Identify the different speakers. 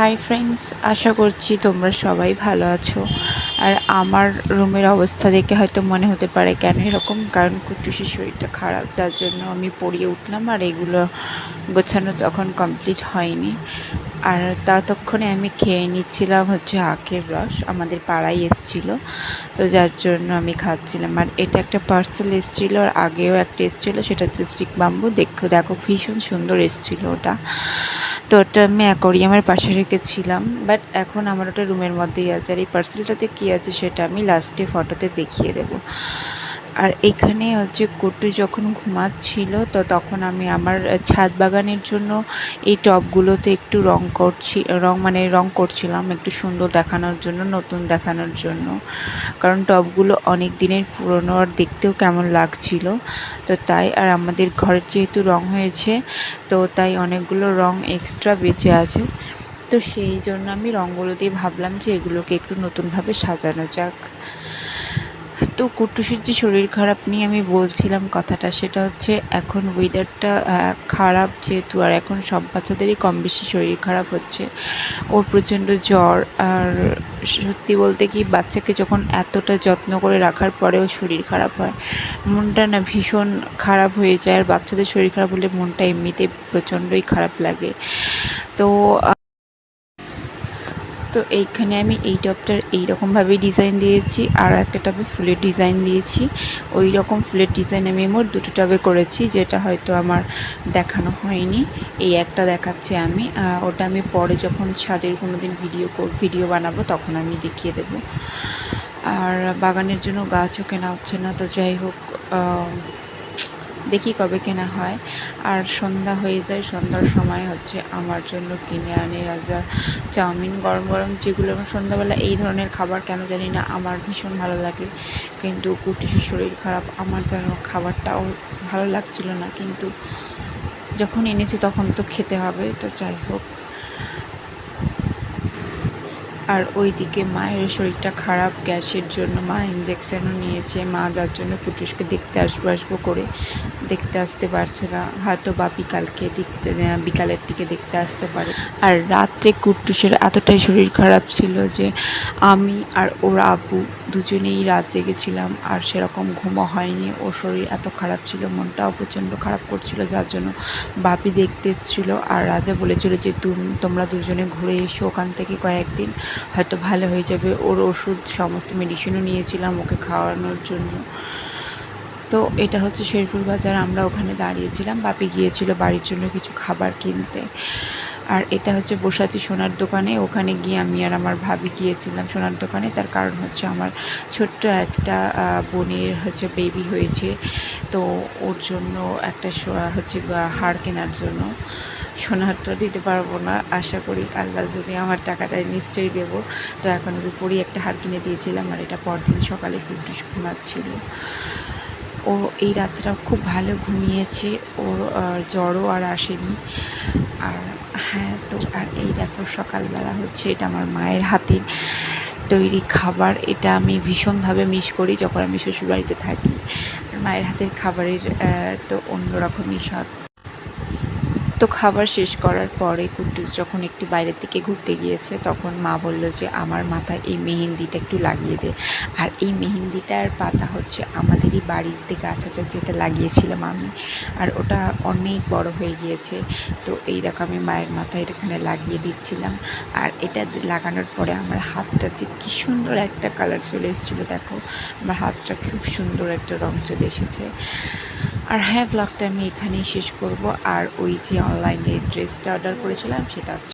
Speaker 1: Hi friends আশা করছি তোমরা সবাই ভালো আছো। আর আমার রুমের অবস্থা দেখে হয়তো মনে হতে পারে কেন এরকম, কারণ কুটুসির শরীরটা খারাপ, যার জন্য আমি পড়িয়ে উঠলাম আর এগুলো গোছানো তখন কমপ্লিট হয়নি। আর ততক্ষণে আমি খেয়ে নিচ্ছিলাম হচ্ছে আখের রস, আমাদের পাড়ায় এসেছিল, তো যার জন্য আমি খাচ্ছিলাম। আর এটা একটা পার্সেল এসেছিল, আর আগেও একটা এসেছিল, সেটা হচ্ছে স্টিক বাম্বু দেখো দেখো, ভীষণ সুন্দর এসেছিল ওটা। তো ওটা আমি অ্যাকোরিয়ামের পাশে রেখেছিলাম বাট এখন আমার ওটা রুমের মধ্যেই আছে আর এই পার্সেলটাতে কী আছে সেটা আমি লাস্টে ফটোতে দেখিয়ে দেবো। আর এখানে হচ্ছে কুটু যখন ঘুমাচ্ছিল, তো তখন আমি আমার ছাদ বাগানের জন্য এই টবগুলোতে একটু রং করছি, রং মানে রং করছিলাম, একটু সুন্দর দেখানোর জন্য, নতুন দেখানোর জন্য। কারণ টবগুলো অনেক দিনের পুরনো আর দেখতেও কেমন লাগছিল। তো তাই আর আমাদের ঘরের যেহেতু রং হয়েছে, তো তাই অনেকগুলো রং এক্সট্রা বেঁচে আছে। তো সেই জন্য আমি রঙগুলো দিয়ে ভাবলাম যে এগুলোকে একটু নতুনভাবে সাজানো যাক। তো কুটুসির যে শরীর খারাপ নিয়ে আমি বলছিলাম কথাটা, সেটা হচ্ছে এখন ওয়েদারটা খারাপ যেহেতু, আর এখন সব বাচ্চাদেরই কম বেশি শরীর খারাপ হচ্ছে। ওর প্রচণ্ড জ্বর, আর সত্যি বলতে কি, বাচ্চাকে যখন এতটা যত্ন করে রাখার পরেও শরীর খারাপ হয়। মনটা না ভীষণ খারাপ হয়ে যায়, আর বাচ্চাদের শরীর খারাপ হলে মনটা এমনিতে প্রচণ্ডই খারাপ লাগে। তো তো এইখানে আমি এই টপটার এইরকমভাবেই ডিজাইন দিয়েছি আর একটা টবে ফুলের ডিজাইন দিয়েছি। ওই রকম ফুলের ডিজাইন আমি মোট দুটো টবে করেছি, যেটা হয়তো আমার দেখানো হয়নি। এই একটা দেখাচ্ছি আমি ওটা আমি পরে যখন ছাদের কোনো দিন ভিডিও ভিডিও বানাবো তখন আমি দেখিয়ে দেবো। আর বাগানের জন্য গাছও কেনা হচ্ছে না, তো যাই হোক দেখি কবে কেনা হয়। আর সন্ধ্যা হয়ে যায়, সন্ধ্যার সময় হচ্ছে আমার জন্য কিনে আনে রাজা চাউমিন। গরম গরম যেগুলো আমার সন্ধ্যাবেলা এই ধরনের খাবার কেন জানি না, আমার ভীষণ ভালো লাগে। কিন্তু কুটিসির শরীর খারাপ, আমার যেন খাবারটাও ভালো লাগছিল না। কিন্তু যখন এনেছি তখন তো খেতে হবে, তো যাই হোক। আর ওইদিকে মায়ের শরীরটা খারাপ, গ্যাসের জন্য মা ইঞ্জেকশানও নিয়েছে। মা যার জন্য কুটুসকে দেখতে আসব আসব করে দেখতে আসতে পারছে না। হয়তো বা বিকালকে দেখতে বিকালের দিকে দেখতে আসতে পারে। আর রাত্রে কুটুসের এতটাই শরীর খারাপ ছিল যে আমি আর ওর আব্বু দুজনেই রাত জেগেছিলাম আর সেরকম ঘুমও হয়নি। ওর শরীর এত খারাপ ছিল, মনটাও প্রচণ্ড খারাপ করছিল, যার জন্য বাপি দেখতে এসেছিল। আর রাজা বলেছিল যে, তুমি, তোমরা দুজনে ঘুরে এসো ওখান থেকে কয়েকদিন। হয়তো ভালো হয়ে যাবে। ওর ওষুধ, সমস্ত মেডিসিনও নিয়েছিলাম ওকে খাওয়ানোর জন্য। তো এটা হচ্ছে শেরপুর বাজার। আমরা ওখানে দাঁড়িয়েছিলাম। বাপি গিয়েছিল বাড়ির জন্য কিছু খাবার কিনতে। আর এটা হচ্ছে বসাচ্ছি সোনার দোকানে। ওখানে গিয়ে আমি আর আমার ভাবি গিয়েছিলাম সোনার দোকানে। তার কারণ হচ্ছে আমার ছোট্ট একটা বোনের হচ্ছে বেবি হয়েছে। তো ওর জন্য একটা হচ্ছে হাড় কেনার জন্য। সোনার তো দিতে পারব না। আশা করি আল্লাহ যদি আমার টাকাটা নিশ্চয়ই দেবো। তো এখন উপরই একটা হার কিনে দিয়েছিলাম আর এটা পরদিন সকালে কুটুস ঘুমাচ্ছিল। ও এই রাতটা খুব ভালো ঘুমিয়েছে। ওর জ্বরও আর আসেনি। আর হ্যাঁ তো আর এই দেখো সকালবেলা হচ্ছে এটা আমার মায়ের হাতের তৈরি খাবার। এটা আমি ভীষণভাবে মিস করি যখন আমি শ্বশুরবাড়িতে থাকি। মায়ের হাতের খাবারের তো অন্যরকমই স্বাদ। তো খাবার শেষ করার পরে কুট্টুস যখন একটু বাইরের দিকে ঘুরতে গিয়েছে, তখন মা বলল যে, আমার মাথায় এই মেহেন্দিটা একটু লাগিয়ে দে। আর এই মেহেন্দিটার পাতা হচ্ছে আমাদেরই বাড়িতে গাছ আছে, যেটা লাগিয়েছিলাম আমি। আর ওটা অনেক বড় হয়ে গিয়েছে। তো এই দেখো, আমি মায়ের মাথায় এখানে লাগিয়ে দিচ্ছিলাম। আর এটা লাগানোর পরে আমার হাতটা যে কী সুন্দর একটা কালার চলে এসেছিল, দেখো। আমার হাতটা খুব সুন্দর একটা রং চলে এসেছে। আর হ্যাঁ ব্লগটা আমি এখানেই শেষ করব। আর ওই যে অনলাইনে ড্রেসটা অর্ডার করেছিলাম, সেটা